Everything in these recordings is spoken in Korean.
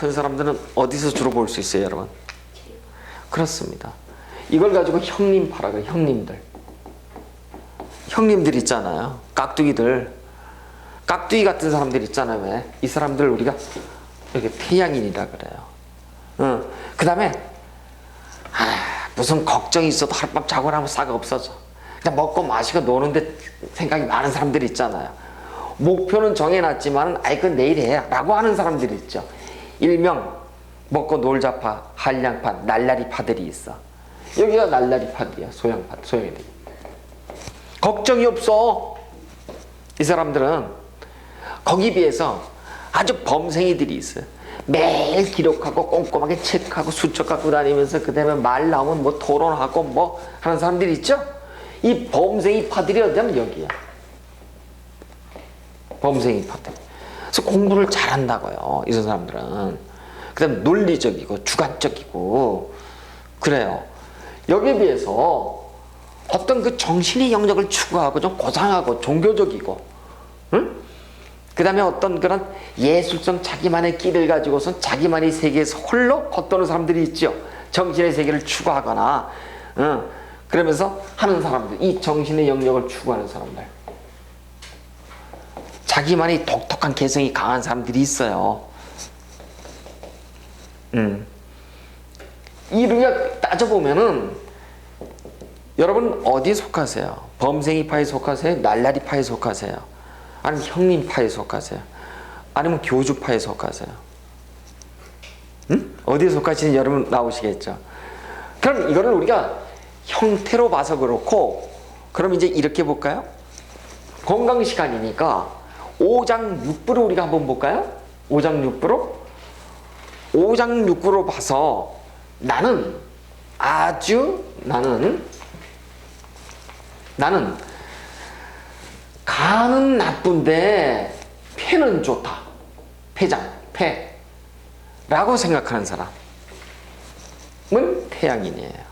사람들은 어디서 주로 볼 수 있어요, 여러분? 그렇습니다. 이걸 가지고 형님파라고 형님들. 형님들 있잖아요. 깍두기들. 깍두기 같은 사람들 있잖아요. 왜? 이 사람들 우리가 이렇게 태양인이라 그래요. 응. 그 다음에, 아, 무슨 걱정이 있어도 하룻밤 자고 나면 싹 없어져. 그냥 먹고 마시고 노는데 생각이 많은 사람들 있잖아요. 목표는 정해놨지만, 아이, 그 내일 해. 라고 하는 사람들이 있죠. 일명, 먹고 놀자파, 한량파, 날라리파들이 있어. 여기가 날라리파들이야. 소양파, 소양이들. 걱정이 없어. 이 사람들은 거기 비해서 아주 범생이들이 있어요. 매일 기록하고 꼼꼼하게 체크하고 수첩 갖고 다니면서 그 다음에 말 나오면 뭐 토론하고 뭐 하는 사람들이 있죠? 이 범생이 파들이 어디냐면 여기야. 범생이 파들. 그래서 공부를 잘한다고요. 이 사람들은. 그 다음에 논리적이고 주관적이고 그래요. 여기에 비해서 어떤 그 정신의 영역을 추구하고 좀 고상하고 종교적이고, 응? 그 다음에 어떤 그런 예술성 자기만의 끼를 가지고선 자기만의 세계에서 홀로 걷도는 사람들이 있죠. 정신의 세계를 추구하거나, 응? 그러면서 하는 사람들, 이 정신의 영역을 추구하는 사람들. 자기만의 독특한 개성이 강한 사람들이 있어요. 음. 이르가 따져보면은 여러분 어디에 속하세요? 범생이파에 속하세요? 날라리파에 속하세요? 아니면 형님파에 속하세요? 아니면 교주파에 속하세요? 응? 어디에 속하시는지 여러분 나오시겠죠? 그럼 이거를 우리가 형태로 봐서 그렇고 그럼 이제 이렇게 볼까요? 건강 시간이니까 5장 6부를 우리가 한번 볼까요? 5장 6부로? 5장 6부로 봐서 나는 아주 나는 나는 간은 나쁜데 폐는 좋다. 폐장, 폐. 라고 생각하는 사람은 태양인이에요.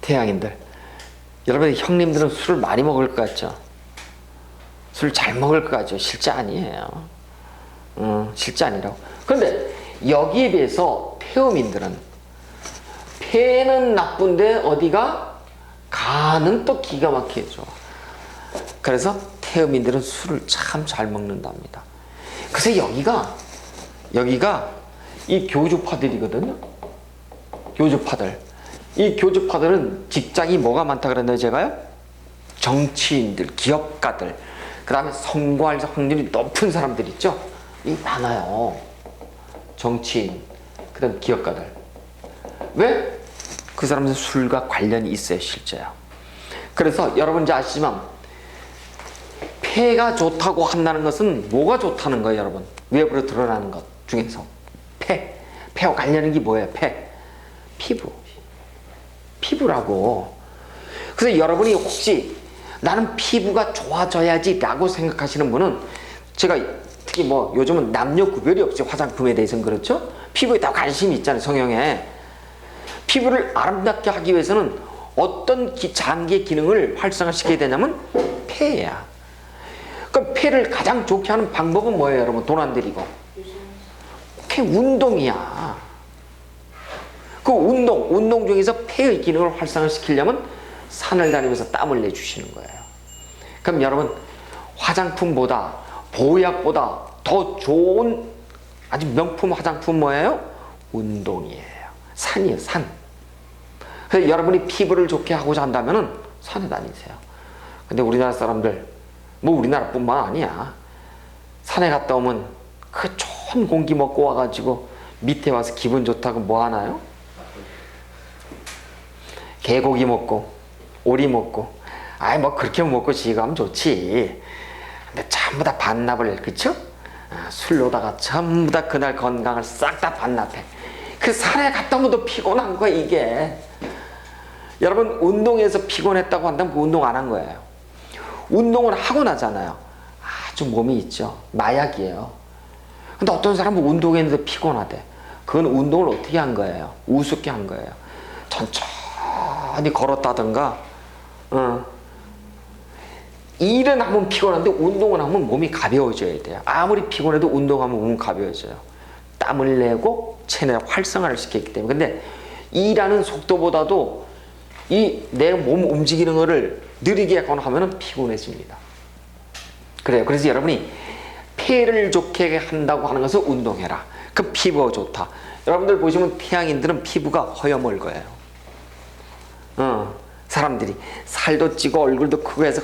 태양인들. 여러분, 형님들은 술을 많이 먹을 것 같죠? 술 잘 먹을 것 같죠? 실제 아니에요. 음, 실제 아니라고. 그런데 여기에 비해서 태음인들은 폐는 나쁜데 어디가 간은 또 기가 막히게. 그래서 태음인들은 술을 참 잘 먹는답니다. 그래서 여기가 여기가 이 교주파들이거든요. 교주파들. 이 교주파들은 직장이 뭐가 많다 그랬나요, 제가요? 정치인들, 기업가들, 그 다음에 성공할 확률이 높은 사람들 있죠? 이 많아요. 정치인, 그 다음 기업가들. 왜? 그 사람은 술과 관련이 있어요, 실제요. 그래서 여러분 이제 아시지만, 폐가 좋다고 한다는 것은 뭐가 좋다는 거예요, 여러분? 외부로 드러나는 것 중에서. 폐. 폐와 관련된 게 뭐예요, 폐? 피부. 피부라고. 그래서 여러분이 혹시 나는 피부가 좋아져야지 라고 생각하시는 분은 제가 특히 뭐 요즘은 남녀 구별이 없죠. 화장품에 대해서는 그렇죠. 피부에 다 관심이 있잖아요. 성형에. 피부를 아름답게 하기 위해서는 어떤 기, 장기의 기능을 활성화시켜야 되냐면 폐야. 그럼 폐를 가장 좋게 하는 방법은 뭐예요, 여러분? 돈 안 들이고. 그게 운동이야. 그 운동, 운동 중에서 폐의 기능을 활성화시키려면 산을 다니면서 땀을 내주시는 거예요. 그럼 여러분, 화장품보다, 보약보다 더 좋은 아주 명품 화장품 뭐예요? 운동이에요. 산이에요, 산. 그래서 여러분이 피부를 좋게 하고자 한다면 산에 다니세요. 근데 우리나라 사람들, 뭐 우리나라뿐만 아니야. 산에 갔다 오면 그 좋은 공기 먹고 와가지고 밑에 와서 기분 좋다고 뭐 하나요? 개고기 먹고 오리 먹고. 아이 뭐 그렇게 먹고 지가면 좋지. 근데 전부 다 반납을 그쵸? 아, 술로다가 전부 다 그날 건강을 싹 다 반납해. 그 산에 갔다 오면 또 피곤한 거야 이게. 여러분 운동해서 피곤했다고 한다면 그 운동 안 한 거예요. 운동을 하고 나잖아요. 아주 몸이 있죠. 마약이에요. 근데 어떤 사람은 운동했는데 피곤하대. 그건 운동을 어떻게 한 거예요? 우습게 한 거예요. 천천히 걸었다든가 어. 일은 하면 피곤한데 운동을 하면 몸이 가벼워져야 돼요. 아무리 피곤해도 운동하면 몸은 가벼워져요. 땀을 내고 체내 활성화를 시키기 때문에. 근데 일하는 속도보다도 이 내 몸 움직이는 거를 느리게 하거나 하면은 피곤해집니다. 그래요. 그래서 여러분이 폐를 좋게 한다고 하는 것은 운동해라. 그 피부가 좋다. 여러분들 보시면 태양인들은 피부가 허여멀 거예요. 어, 사람들이. 살도 찌고 얼굴도 크고 해서